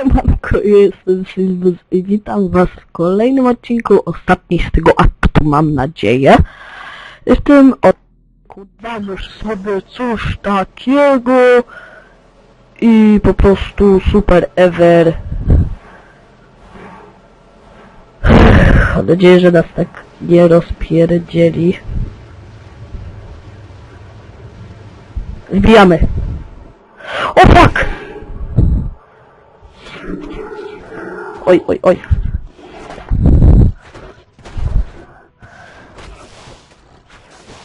Siemanko, jestem Sylwus i witam was w kolejnym odcinku, ostatni z tego aktu mam nadzieję. W tym odcinku damy sobie coś takiego i po prostu super ever. Mam nadzieję, że nas tak nie rozpierdzieli. Wbijamy. O fuck! Oj, oj, oj.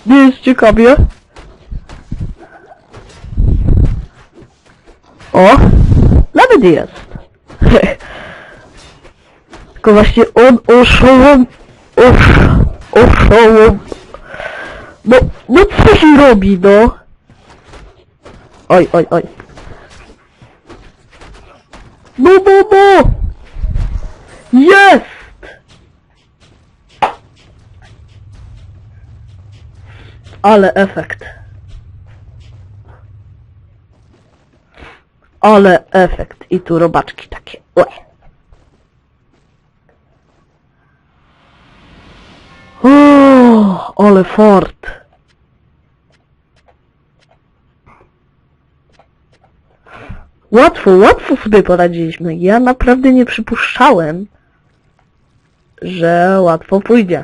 Nie jest ciekawie. O! Nawet jest. Tylko właśnie on oszołom... Osz... Oszołom... No, no co się robi, no? Oj, oj, oj. No, no, no! Jest! Ale efekt. Ale efekt. I tu robaczki takie. Oj. O, ale fort. Łatwo, łatwo sobie poradziliśmy. Ja naprawdę nie przypuszczałem, że łatwo pójdzie.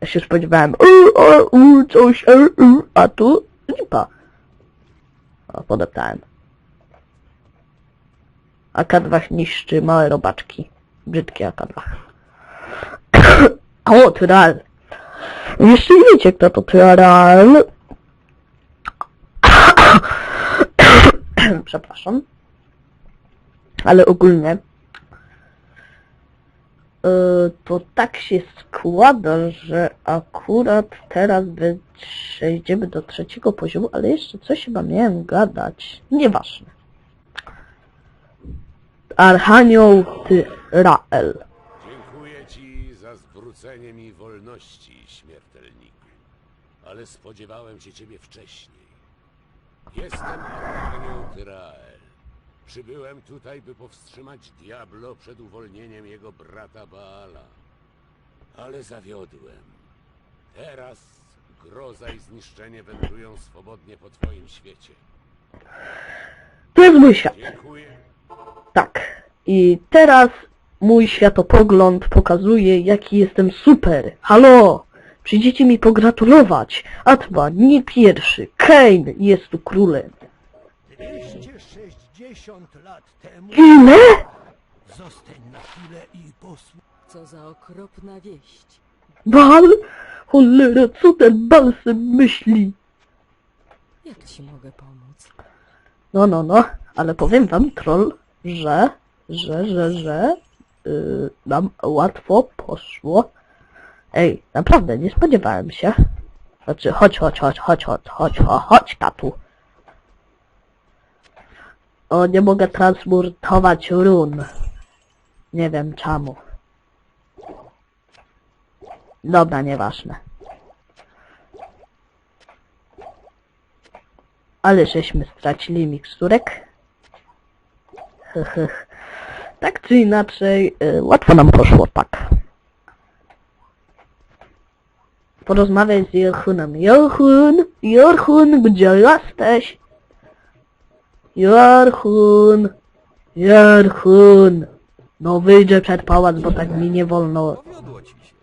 Ja się spodziewałem, "U, o, u, coś, e, u", a tu lipa. O, podeptałem. AK2 niszczy małe robaczki. Brzydkie AK2. o, Tyral. Jeśli wiecie, kto to Tyral, przepraszam, ale ogólnie to tak się składa, że akurat teraz przejdziemy do trzeciego poziomu, ale jeszcze coś chyba miałem gadać. Nieważne. Archanioł Tyrael. Dziękuję ci za zwrócenie mi wolności, śmiertelniku. Ale spodziewałem się ciebie wcześniej. Jestem Archanioł Tyrael. Przybyłem tutaj, by powstrzymać Diablo przed uwolnieniem jego brata Baala. Ale zawiodłem. Teraz groza i zniszczenie wędrują swobodnie po twoim świecie. To jest mój świat. Dziękuję. Tak. I teraz mój światopogląd pokazuje, jaki jestem super. Halo! Przyjdziecie mi pogratulować. Atma, nie pierwszy. Kane jest tu królem. 260 lat temu Ile? zostań na chwilę i posłuchaj. Co za okropna wieść. Bal? Cholera, co ten balsem myśli? Jak ci mogę pomóc? No, no, no, ale powiem wam, troll, że, że, że, że yy, nam łatwo poszło. Ej, naprawdę, nie spodziewałem się. Znaczy, chodź, chodź, chodź, chodź, chodź, chodź, chodź, chodź, tatu. O, nie mogę transmutować run. Nie wiem czemu. Dobra, nieważne. Ale żeśmy stracili miksturek. Tak czy inaczej, y, łatwo nam poszło, tak. Porozmawiaj z Jorchunem. Jorchun! Jorchun, gdzie jesteś? Jorchun! Jorchun! No wyjdzie przed pałac, bo tak mi nie wolno. Powiodło ci się.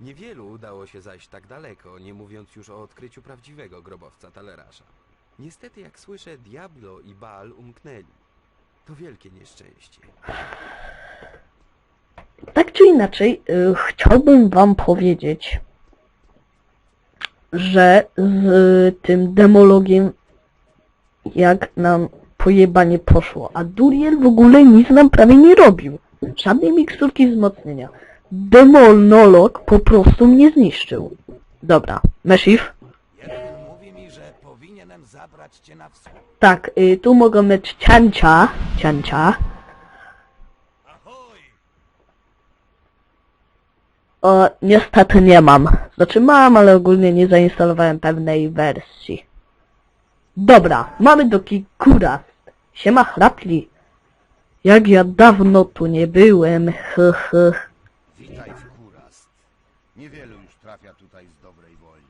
Niewielu udało się zajść tak daleko, nie mówiąc już o odkryciu prawdziwego grobowca Talerasza. Niestety, jak słyszę, Diablo i Baal umknęli. To wielkie nieszczęście. Tak czy inaczej, y, chciałbym wam powiedzieć, że z tym demologiem jak nam pojebanie poszło, a Duriel w ogóle nic nam prawie nie robił. Żadnej miksturki wzmocnienia. Demonolog po prostu mnie zniszczył. Dobra? Jeden mówi mi, że powinienem zabrać cię na wschód. Tak, y, tu mogą mieć ciancia, ciancia. Ahoj! O, niestety nie mam. Znaczy mam, ale ogólnie nie zainstalowałem pewnej wersji. Dobra, mamy do Kikuras. Siema chrapli. Jak ja dawno tu nie byłem, he, he. Witaj w Kurast. Niewielu już trafia tutaj z dobrej woli.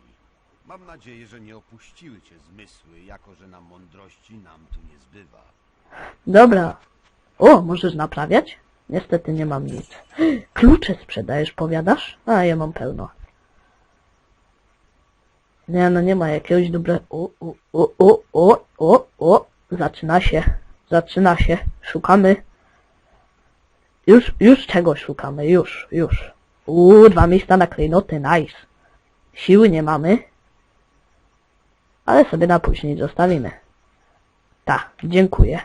Mam nadzieję, że nie opuściły cię zmysły, jako że na mądrości nam tu nie zbywa. Dobra. O, możesz naprawiać? Niestety nie mam nic. Klucze sprzedajesz, powiadasz? A, ja mam pełno. Nie, no nie ma jakiegoś dobre... O, o, o, o, o, o, o. Zaczyna się. Zaczyna się. Szukamy. Już, już czegoś szukamy. Już, już. Uuu, dwa miejsca na klejnoty, nice. Siły nie mamy. Ale sobie na później zostawimy. Tak, dziękuję.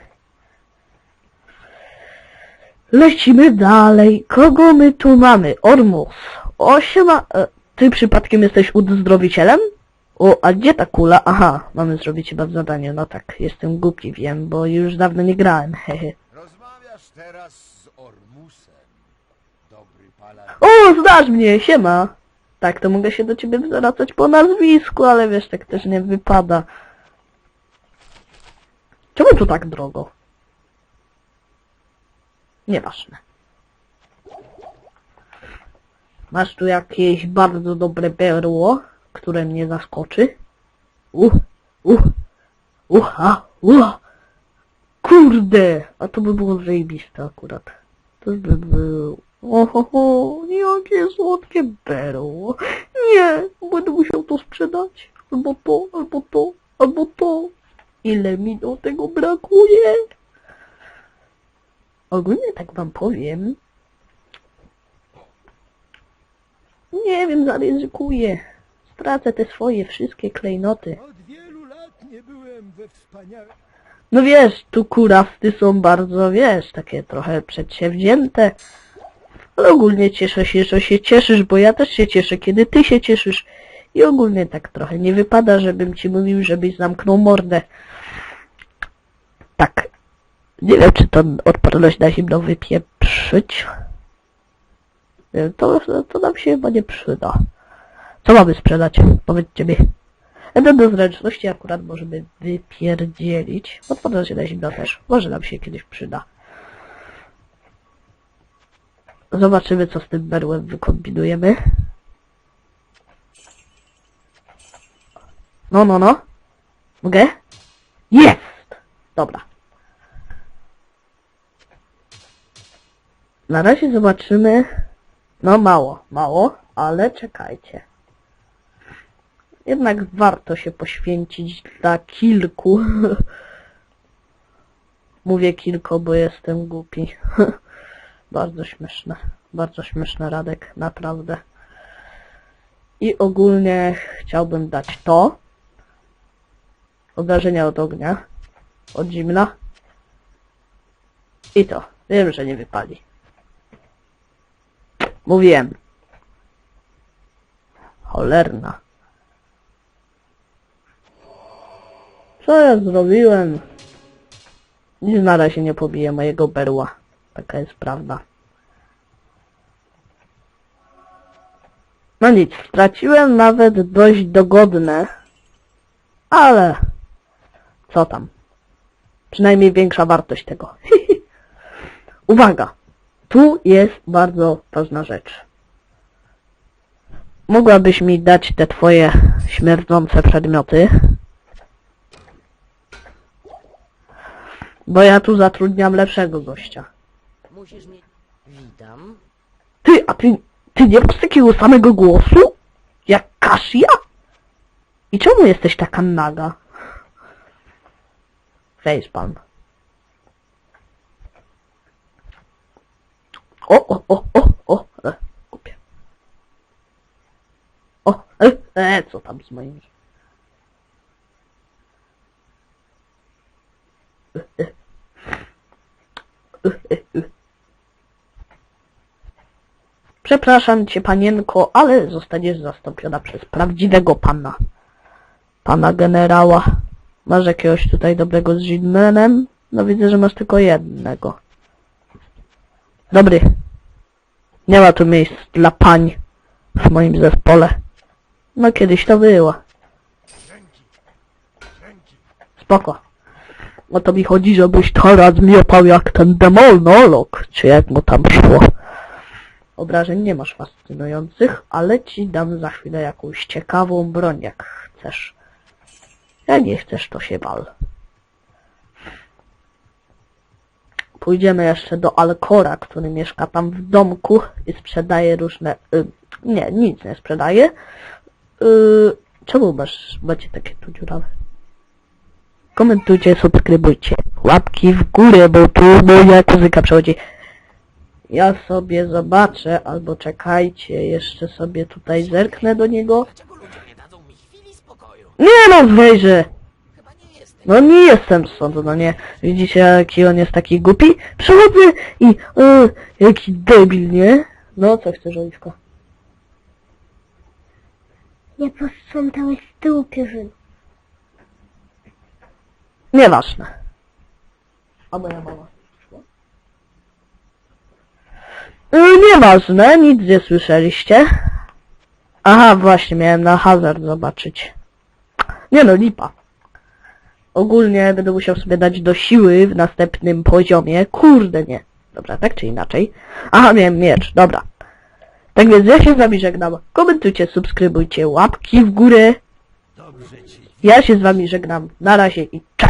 Lecimy dalej. Kogo my tu mamy? Ormus. O, siema. E, ty przypadkiem jesteś uzdrowicielem? O, a gdzie ta kula? Aha, mamy zrobić chyba zadanie. No tak, jestem głupi, wiem, bo już dawno nie grałem. Hehe. Rozmawiasz teraz z Ormusem. Dobry paladin. O, znasz mnie, siema. Tak, to mogę się do ciebie zwracać po nazwisku, ale wiesz, tak też nie wypada. Czemu tu tak drogo? Nieważne. Masz tu jakieś bardzo dobre berło, które mnie zaskoczy? Uh, uh, ucha, ucha. Kurde! A to by było zajebiste akurat. To by było... Ohoho, jakie słodkie berło. Nie, będę musiał to sprzedać. Albo to, albo to, albo to. Ile mi do tego brakuje? Ogólnie tak wam powiem. Nie wiem, zaryzykuję. Stracę te swoje wszystkie klejnoty. Od wielu lat nie byłem we wspaniałym... No wiesz, tu kurasty są bardzo, wiesz, takie trochę przedsięwzięte. Ale ogólnie cieszę się, że się cieszysz, bo ja też się cieszę, kiedy ty się cieszysz. I ogólnie tak trochę nie wypada, żebym ci mówił, żebyś zamknął mordę. Tak. Nie wiem, czy to odporność na zimno wypieprzyć. To, to nam się chyba nie przyda. Co mamy sprzedać? Powiedzcie mi. Jeden do zręczności akurat możemy wypierdzielić. Odporność na zimno też. Może nam się kiedyś przyda. Zobaczymy, co z tym berłem wykombinujemy. No, no, no. Mogę? Jest! Dobra. Na razie zobaczymy. No mało, mało, ale czekajcie. Jednak warto się poświęcić dla kilku. Mówię kilku, bo jestem głupi. Bardzo śmieszne. Bardzo śmieszny Radek, naprawdę. I ogólnie chciałbym dać to. Obrażenia od ognia. Od zimna. I to. Wiem, że nie wypali. Mówiłem. Cholerna. Co ja zrobiłem? Nic na razie nie pobije mojego berła. Taka jest prawda. No nic, straciłem nawet dość dogodne. Ale... Co tam? Przynajmniej większa wartość tego. Uwaga! Tu jest bardzo ważna rzecz. Mogłabyś mi dać te twoje śmierdzące przedmioty? Bo ja tu zatrudniam lepszego gościa. Musisz mieć... Witam. Ty, a ty, ty nie masz takiego samego głosu? Jak Kasia? I czemu jesteś taka naga? Facepan. O, o, o, o, o, e, kupię. O, e, e, co tam z moimi? E, e. E, e, e. Przepraszam cię, panienko, ale zostaniesz zastąpiona przez prawdziwego pana. Pana generała. Masz jakiegoś tutaj dobrego z Zinmenem? No widzę, że masz tylko jednego. Dobry. Nie ma tu miejsc dla pań w moim zespole. No kiedyś to było. Spoko. O to mi chodzi, żebyś teraz miotał jak ten demonolog, czy jak mu tam szło. Obrażeń nie masz fascynujących, ale ci dam za chwilę jakąś ciekawą broń, jak chcesz. Jak nie chcesz, to się wal. Pójdziemy jeszcze do Alcora, który mieszka tam w domku i sprzedaje różne... Y, nie, nic nie sprzedaje. Y, czemu masz, macie takie tu dziurawe? Komentujcie, subskrybujcie. Łapki w górę, bo tu moja kuzyka przechodzi. Ja sobie zobaczę, albo czekajcie, jeszcze sobie tutaj zerknę do niego. Dlaczego ludzie nie dadzą mi chwili spokoju? Nie no, wejrzę! Chyba nie jestem. No nie jestem stąd, no nie. Widzicie jaki on jest taki głupi? Przychodzę i... E, jaki debil, nie? No, co chcesz, Oliwko? Nie posprzątałeś z tyłu pierzyn. Nieważne. A moja mama E, nieważne, nic nie słyszeliście. Aha, właśnie, miałem na hazard zobaczyć. Nie no, lipa. Ogólnie będę musiał sobie dać do siły w następnym poziomie. Kurde, nie. Dobra, tak czy inaczej. Aha, miałem miecz, dobra. Tak więc ja się z wami żegnam. Komentujcie, subskrybujcie, łapki w górę. Ja się z wami żegnam. Na razie i cześć.